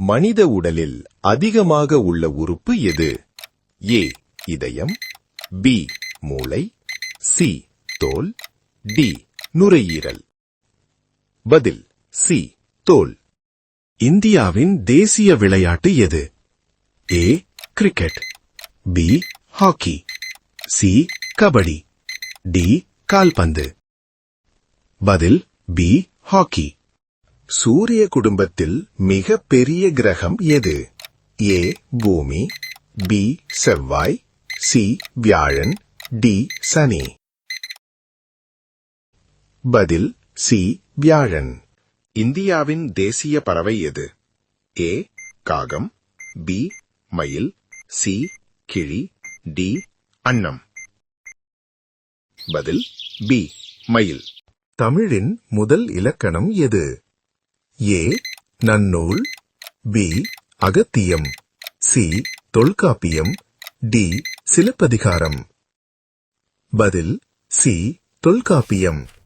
மனித உடலில் அதிகமாக உள்ள உறுப்பு எது? ஏ இதயம் பி மூளை சி தோல் டி நுரையீரல். பதில் சி தோல். இந்தியாவின் தேசிய விளையாட்டு எது? A cricket. B hockey. C kabaddi. D கால்பந்து. பதில் பி ஹாக்கி. சூரிய குடும்பத்தில் மிக பெரிய கிரகம் எது? ஏ பூமி பி செவ்வாய் சி வியாழன் டி சனி. பதில் சி வியாழன். இந்தியாவின் தேசிய பறவை எது? ஏ காகம் பி மயில் சி கிளி டி அன்னம். பதில் பி மயில். தமிழின் முதல் இலக்கணம் எது? A Nannul B Agathiyam C Tolkappiyam D Silappatikaram. பதில் சி தொல்காப்பியம்.